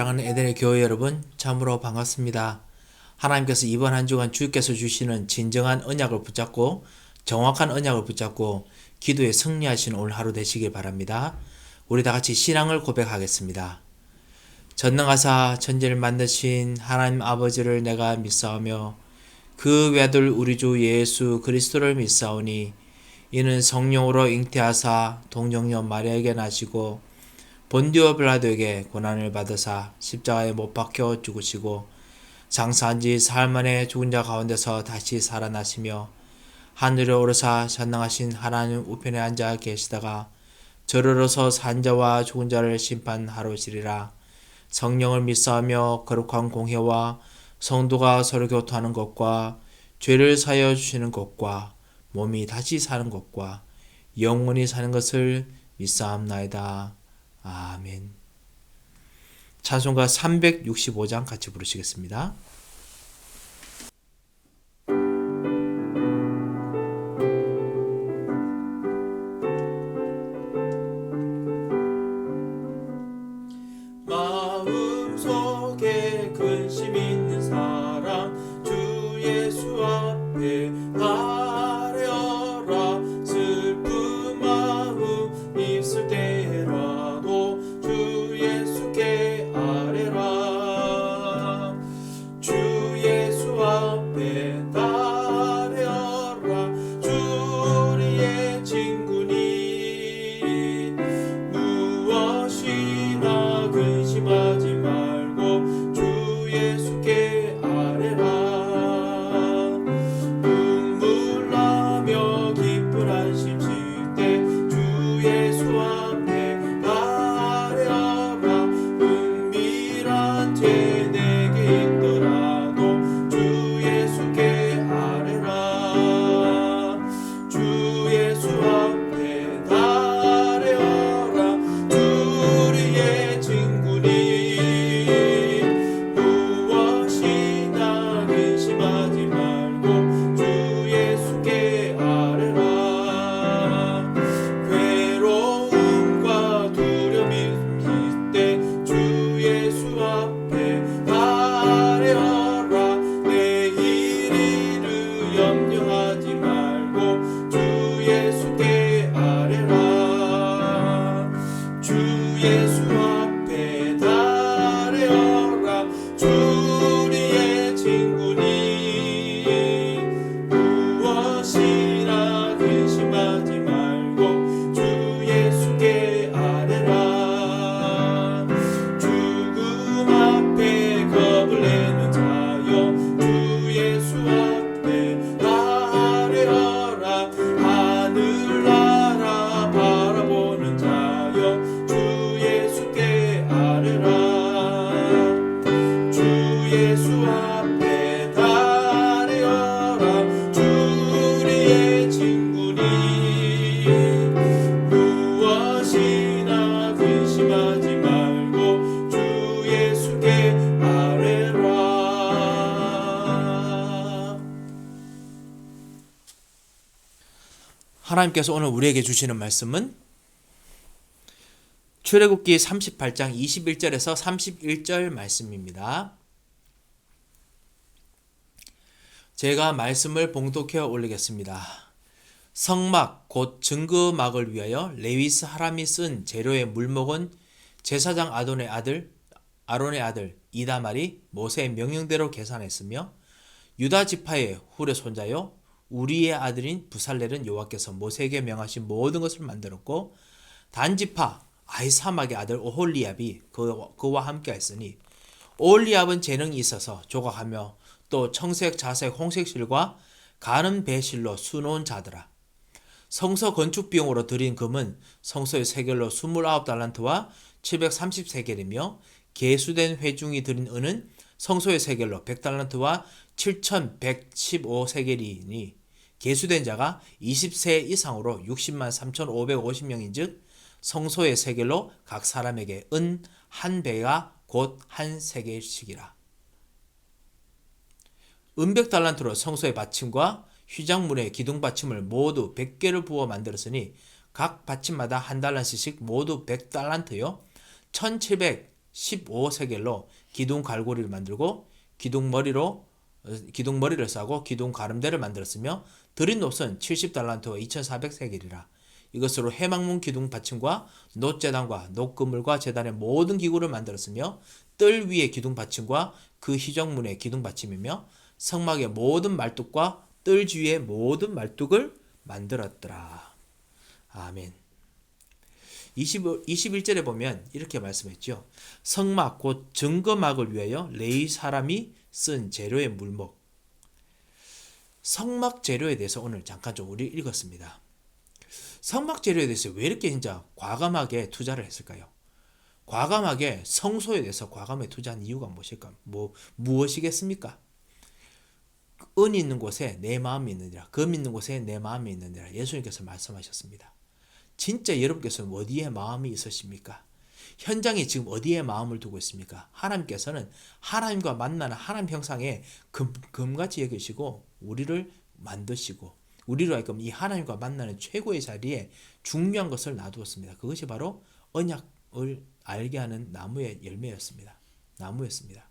사랑하는 에덴의 교회 여러분, 참으로 반갑습니다. 하나님께서 이번 한 주간 주께서 주시는 진정한 언약을 붙잡고 정확한 언약을 붙잡고 기도에 승리하시는 오늘 하루 되시길 바랍니다. 우리 다 같이 신앙을 고백하겠습니다. 전능하사 천지를 만드신 하나님 아버지를 내가 믿사오며 그 외아들 우리 주 예수 그리스도를 믿사오니 이는 성령으로 잉태하사 동정녀 마리아에게 나시고 본디오 빌라도에게 고난을 받으사 십자가에 못 박혀 죽으시고 장사한 지 사흘 만에 죽은 자 가운데서 다시 살아나시며 하늘에 오르사 전능하신 하나님 우편에 앉아 계시다가 저르러서 산자와 죽은 자를 심판하러 오시리라 성령을 믿사하며 거룩한 공회와 성도가 서로 교토하는 것과 죄를 사여 주시는 것과 몸이 다시 사는 것과 영원히 사는 것을 믿사옵나이다. 아멘. 찬송가 365장 같이 부르시겠습니다. 마음 하나님께서 오늘 우리에게 주시는 말씀은 출애굽기 38장 21절에서 31절 말씀입니다. 제가 말씀을 봉독해 올리겠습니다. 성막 곧 증거막을 위하여 레위스 하람이 쓴 재료의 물목은 제사장 아돈의 아들 아론의 아들 이다말이 모세의 명령대로 계산했으며 유다 지파의 훌의 손자요 우리의 아들인 부살렐은 여호와께서 모세에게 명하신 모든 것을 만들었고 단 지파 아이사막의 아들 오홀리압이 그, 그와 함께 했으니 오홀리압은 재능이 있어서 조각하며 또 청색, 자색, 홍색 실과 가는 배실로 수놓은 자더라. 성서 건축 비용으로 들인 금은 성소의 세겔로 29달란트와 730세겔이며 개수된 회중이 들인 은은 성소의 세겔로 100달란트와 7115세겔이니 개수된 자가 20세 이상으로 60만 3,550명인 즉 성소의 세겔로 각 사람에게 은 한 배가 곧 한 세겔씩이라. 은백 달란트로 성소의 받침과 휘장문의 기둥 받침을 모두 100개를 부어 만들었으니 각 받침마다 한 달란트씩 모두 100달란트요. 1700 15세겔로 기둥 갈고리를 만들고 기둥 머리로 어, 기둥 머리를 싸고 기둥 가름대를 만들었으며 드린 놋은 70달란트와 2400세겔이라 이것으로 해망문 기둥 받침과 놋재단과 놋그물과 재단의 모든 기구를 만들었으며 뜰 위의 기둥 받침과 그 희정문의 기둥 받침이며 성막의 모든 말뚝과 뜰 주위의 모든 말뚝을 만들었더라. 아멘. 20, 21절에 보면 이렇게 말씀했죠. 성막 곧 증거막을 위하여 레이 사람이 쓴 재료의 물목. 성막 재료에 대해서 오늘 잠깐 좀 우리 읽었습니다. 성막 재료에 대해서 왜 이렇게 진짜 과감하게 투자를 했을까요? 과감하게 성소에 대해서 과감하게 투자한 이유가 무엇일까? 뭐 무엇이겠습니까? 은 있는 곳에 내 마음이 있느니라. 금 있는 곳에 내 마음이 있느니라. 예수님께서 말씀하셨습니다. 진짜 여러분께서는 어디에 마음이 있으십니까? 현장에 지금 어디에 마음을 두고 있습니까? 하나님께서는 하나님과 만나는 하나님 형상에 금, 금같이 여기시고 우리를 만드시고 우리로 하여금 이 하나님과 만나는 최고의 자리에 중요한 것을 놔두었습니다. 그것이 바로 언약을 알게 하는 나무의 열매였습니다. 나무였습니다.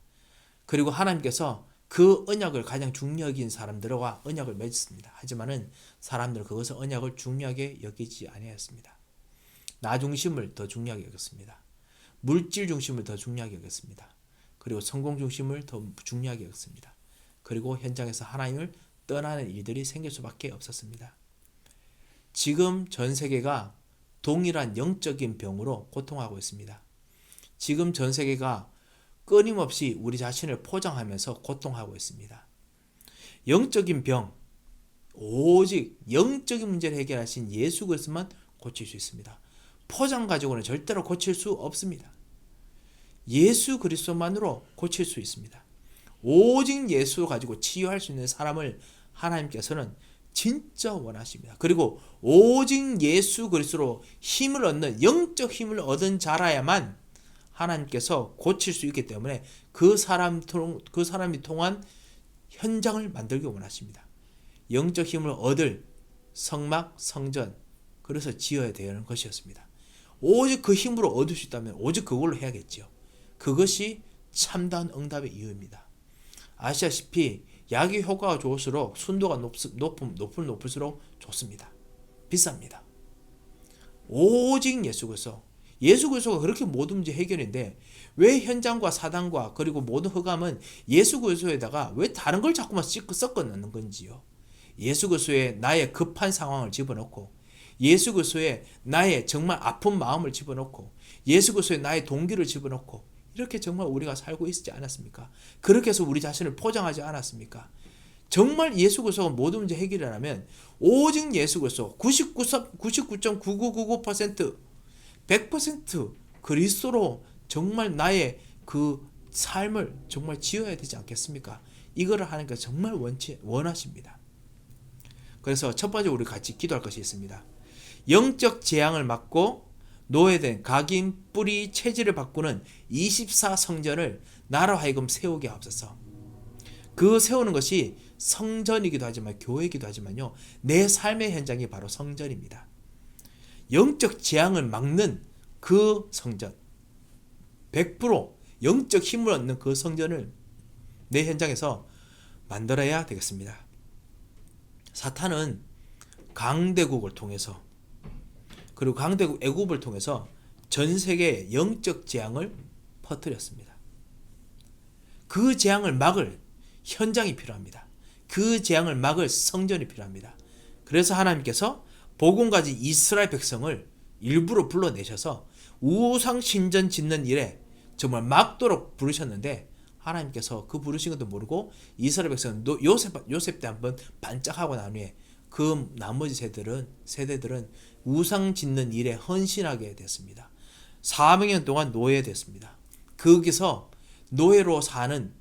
그리고 하나님께서 그 언약을 가장 중요하게 사람들과 언약을 맺었습니다. 하지만은 사람들은 그것을 언약을 중요하게 여기지 아니하였습니다. 나 중심을 더 중요하게 여겼습니다. 물질 중심을 더 중요하게 여겼습니다. 그리고 성공 중심을 더 중요하게 여겼습니다. 그리고 현장에서 하나님을 떠나는 일들이 생길 수밖에 없었습니다. 지금 전 세계가 동일한 영적인 병으로 고통하고 있습니다. 지금 전 세계가 끊임없이 우리 자신을 포장하면서 고통하고 있습니다. 영적인 병, 오직 영적인 문제를 해결하신 예수 그리스도만 고칠 수 있습니다. 포장 가지고는 절대로 고칠 수 없습니다. 예수 그리스도만으로 고칠 수 있습니다. 오직 예수 가지고 치유할 수 있는 사람을 하나님께서는 진짜 원하십니다. 그리고 오직 예수 그리스도로 힘을 얻는 영적 힘을 얻은 자라야만 하나님께서 고칠 수 있기 때문에 그 사람 그 사람이 통한 현장을 만들기 원하십니다. 영적 힘을 얻을 성막, 성전 그래서 지어야 되는 것이었습니다. 오직 그 힘으로 얻을 수 있다면 오직 그걸로 해야겠죠. 그것이 참다운 응답의 이유입니다. 아시다시피 약의 효과가 좋을수록 순도가 높, 높음, 높을 높을수록 좋습니다. 비쌉니다. 오직 예수 그리스도 예수 그리스도가 그렇게 모든 문제 해결인데 왜 현장과 사단과 그리고 모든 흑암은 예수 그리스도에다가 왜 다른 걸 자꾸만 섞어 넣는 건지요. 예수 그리스도의 나의 급한 상황을 집어넣고 예수 그리스도의 나의 정말 아픈 마음을 집어넣고 예수 그리스도의 나의 동기를 집어넣고 이렇게 정말 우리가 살고 있지 않았습니까? 그렇게 해서 우리 자신을 포장하지 않았습니까? 정말 예수 그리스도가 모든 문제 해결하라면 오직 예수 그리스도 99.9999% 100% 그리스도로 정말 나의 그 삶을 정말 지어야 되지 않겠습니까? 이거를 하는 게 정말 원치, 원하십니다. 그래서 첫 번째 우리 같이 기도할 것이 있습니다. 영적 재앙을 막고 노예된 각인 뿌리 체질을 바꾸는 24 성전을 나로 하여금 세우게 하옵소서. 그 세우는 것이 성전이기도 하지만 교회이기도 하지만요. 내 삶의 현장이 바로 성전입니다. 영적 재앙을 막는 그 성전 100% 영적 힘을 얻는 그 성전을 내 현장에서 만들어야 되겠습니다. 사탄은 강대국을 통해서 그리고 강대국 애굽을 통해서 전 세계에 영적 재앙을 퍼뜨렸습니다. 그 재앙을 막을 현장이 필요합니다. 그 재앙을 막을 성전이 필요합니다. 그래서 하나님께서 복음 가진 이스라엘 백성을 일부러 불러내셔서 우상 신전 짓는 일에 정말 막도록 부르셨는데 하나님께서 그 부르신 것도 모르고 이스라엘 백성은 요셉 요셉 때 한번 반짝하고 난 후에 그 나머지 세대들은 세대들은 우상 짓는 일에 헌신하게 됐습니다. 400년 동안 노예됐습니다. 거기서 노예로 사는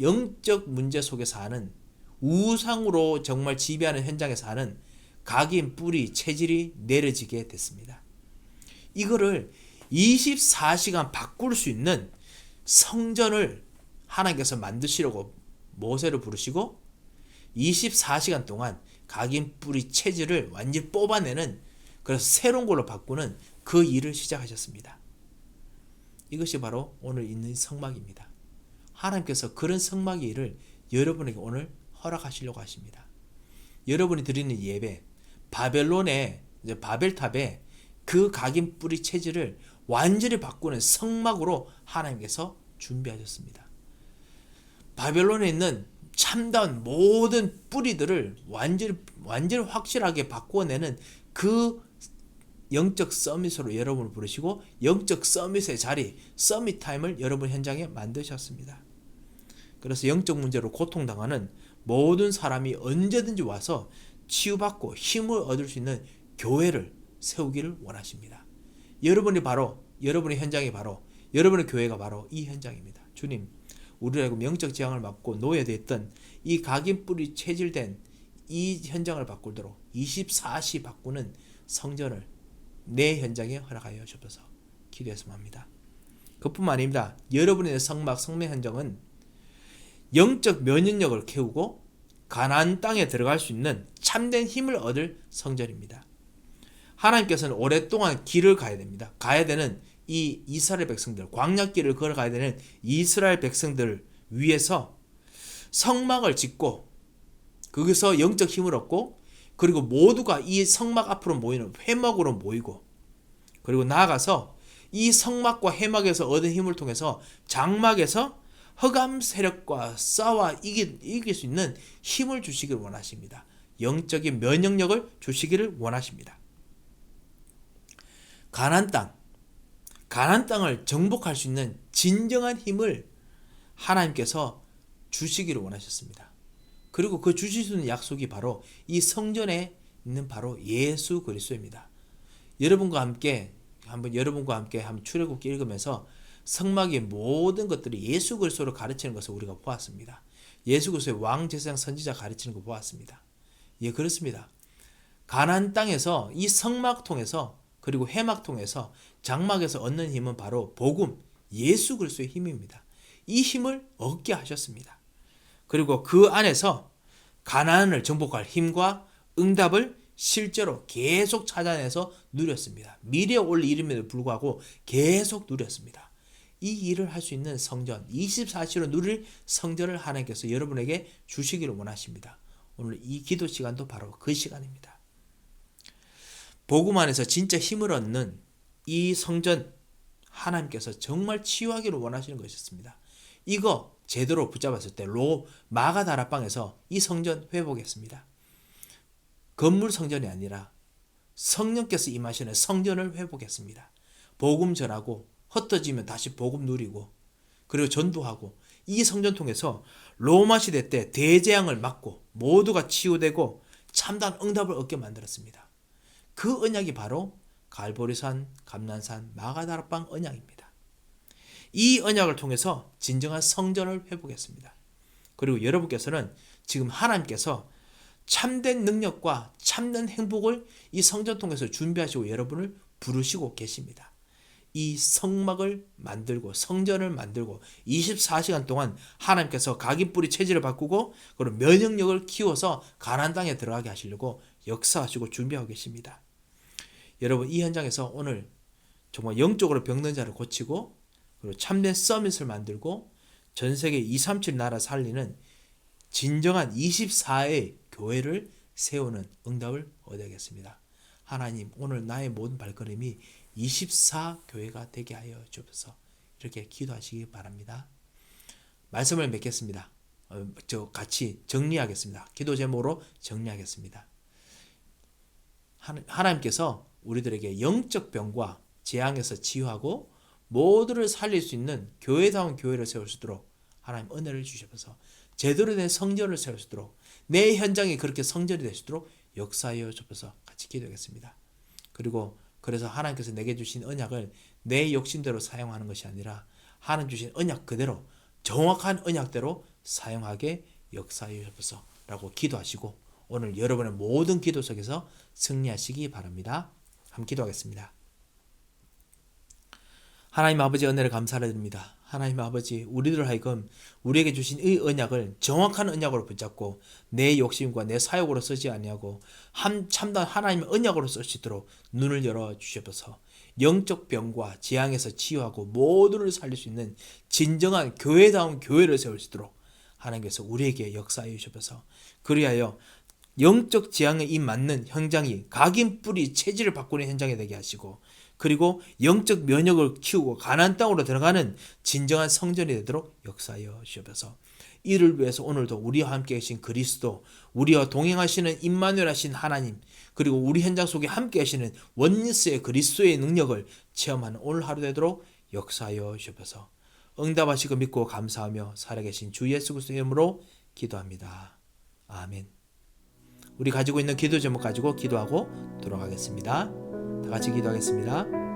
영적 문제 속에 사는 우상으로 정말 지배하는 현장에 사는 각인 뿌리 체질이 내려지게 됐습니다. 이거를 24시간 바꿀 수 있는 성전을 하나님께서 만드시려고 모세를 부르시고 24시간 동안 각인 뿌리 체질을 완전히 뽑아내는 그래서 새로운 걸로 바꾸는 그 일을 시작하셨습니다. 이것이 바로 오늘 있는 성막입니다. 하나님께서 그런 성막의 를 여러분에게 오늘 허락하시려고 하십니다. 여러분이 드리는 예배, 바벨론의 이제 바벨탑에 그 각인 뿌리 체질을 완전히 바꾸는 성막으로 하나님께서 준비하셨습니다. 바벨론에 있는 참다운 모든 뿌리들을 완전히 완전히 확실하게 바꾸어내는 그 영적 서밋으로 여러분을 부르시고 영적 서밋의 자리, 서밋 타임을 여러분 현장에 만드셨습니다. 그래서 영적 문제로 고통당하는 모든 사람이 언제든지 와서 치유받고 힘을 얻을 수 있는 교회를 세우기를 원하십니다. 여러분이 바로 여러분의 현장이 바로 여러분의 교회가 바로 이 현장입니다. 주님, 우리라고 명적 재앙을 맞고 노예되어 있던 이 각인 뿌리 체질된 이 현장을 바꾸도록 24시 바꾸는 성전을 내 현장에 허락하여 주옵소서 기도했으면 합니다. 그뿐만 아닙니다. 여러분의 성막 성매 현장은 영적 면역력을 키우고 가나안 땅에 들어갈 수 있는 참된 힘을 얻을 성전입니다. 하나님께서는 오랫동안 길을 가야 됩니다. 가야 되는 이 이스라엘 백성들, 광약길을 걸어가야 되는 이스라엘 백성들 위해서 성막을 짓고 거기서 영적 힘을 얻고 그리고 모두가 이 성막 앞으로 모이는 회막으로 모이고 그리고 나아가서 이 성막과 회막에서 얻은 힘을 통해서 장막에서 허감 세력과 싸워 이길, 이길 수 있는 힘을 주시기를 원하십니다. 영적인 면역력을 주시기를 원하십니다. 가난 땅, 가난 땅을 정복할 수 있는 진정한 힘을 하나님께서 주시기를 원하셨습니다. 그리고 그 있는 약속이 바로 이 성전에 있는 바로 예수 그리스도입니다. 여러분과 함께 한번 여러분과 함께 한번 출애굽기 읽으면서 성막의 모든 것들이 예수 그리스도를 가르치는 것을 우리가 보았습니다. 예수 그리스도의 왕 제사장 선지자 가르치는 거 보았습니다. 예, 그렇습니다. 가나안 땅에서 이 성막 통해서 그리고 해막 통해서 장막에서 얻는 힘은 바로 복음, 예수 그리스도의 힘입니다. 이 힘을 얻게 하셨습니다. 그리고 그 안에서 가나안을 정복할 힘과 응답을 실제로 계속 찾아내서 누렸습니다. 미래에 올 일임에도 불구하고 계속 누렸습니다. 이 일을 할 수 있는 성전, 24시로 누릴 성전을 하나님께서 여러분에게 주시기를 원하십니다. 오늘 이 기도 시간도 바로 그 시간입니다. 복음 안에서 진짜 힘을 얻는 이 성전 하나님께서 정말 치유하기를 원하시는 것이었습니다. 이거 제대로 붙잡았을 때 로 마가다라방에서 이 성전 회복했습니다. 건물 성전이 아니라 성령께서 임하시는 성전을 회복했습니다. 복음 전하고 흩어지면 다시 복음 누리고 그리고 전도하고 이 성전 통해서 로마 시대 때 대재앙을 막고 모두가 치유되고 참단 응답을 얻게 만들었습니다. 그 언약이 바로 갈보리산, 감난산, 마가다락방 언약입니다. 이 언약을 통해서 진정한 성전을 회복했습니다. 그리고 여러분께서는 지금 하나님께서 참된 능력과 참된 행복을 이 성전 통해서 준비하시고 여러분을 부르시고 계십니다. 이 성막을 만들고 성전을 만들고 24시간 동안 하나님께서 각인 뿌리 체질을 바꾸고 그리고 면역력을 키워서 가난 땅에 들어가게 하시려고 역사하시고 준비하고 계십니다. 여러분 이 현장에서 오늘 정말 영적으로 병든 자를 고치고 그리고 참된 서밋을 만들고 전 세계 237 나라 살리는 진정한 24의 교회를 세우는 응답을 얻어야겠습니다. 하나님 오늘 나의 모든 발걸음이 24 교회가 되게 하여 주옵소서 이렇게 기도하시기 바랍니다. 말씀을 맺겠습니다. 어, 저 같이 정리하겠습니다. 기도 제목으로 정리하겠습니다. 하나님께서 우리들에게 영적 병과 재앙에서 치유하고 모두를 살릴 수 있는 교회다운 교회를 세울 수 있도록 하나님 은혜를 주셔서 제대로 된 성전을 세울 수 있도록 내 현장이 그렇게 성전이 될 수 있도록 역사하여 주셔서 같이 기도하겠습니다. 그리고 그래서 하나님께서 내게 주신 언약을 내 욕심대로 사용하는 것이 아니라 하나님 주신 언약 그대로 정확한 언약대로 사용하게 역사하여 주셔서라고 기도하시고 오늘 여러분의 모든 기도 속에서 승리하시기 바랍니다. 함께 기도하겠습니다. 하나님 아버지 은혜를 감사를 드립니다. 하나님 아버지, 우리들 하여금 우리에게 주신 이 언약을 정확한 언약으로 붙잡고 내 욕심과 내 사욕으로 쓰지 아니하고 한 참단 하나님의 언약으로 쓸 수 있도록 눈을 열어 주시옵소서. 영적 병과 재앙에서 치유하고 모두를 살릴 수 있는 진정한 교회다운 교회를 세울 수 있도록 하나님께서 우리에게 역사해 주셔서 그리하여 영적 지향에 이 맞는 현장이 각인 뿌리 체질을 바꾸는 현장이 되게 하시고 그리고 영적 면역을 키우고 가난 땅으로 들어가는 진정한 성전이 되도록 역사하여 주옵소서. 이를 위해서 오늘도 우리와 함께 계신 그리스도, 우리와 동행하시는 임마누엘 하신 하나님, 그리고 우리 현장 속에 함께 하시는 원리스의 그리스도의 능력을 체험하는 오늘 하루 되도록 역사하여 주옵소서. 응답하시고 믿고 감사하며 살아계신 주 예수 그리스도의 이름으로 기도합니다. 아멘. 우리 가지고 있는 기도 제목 가지고 기도하고 돌아가겠습니다. 다 같이 기도하겠습니다.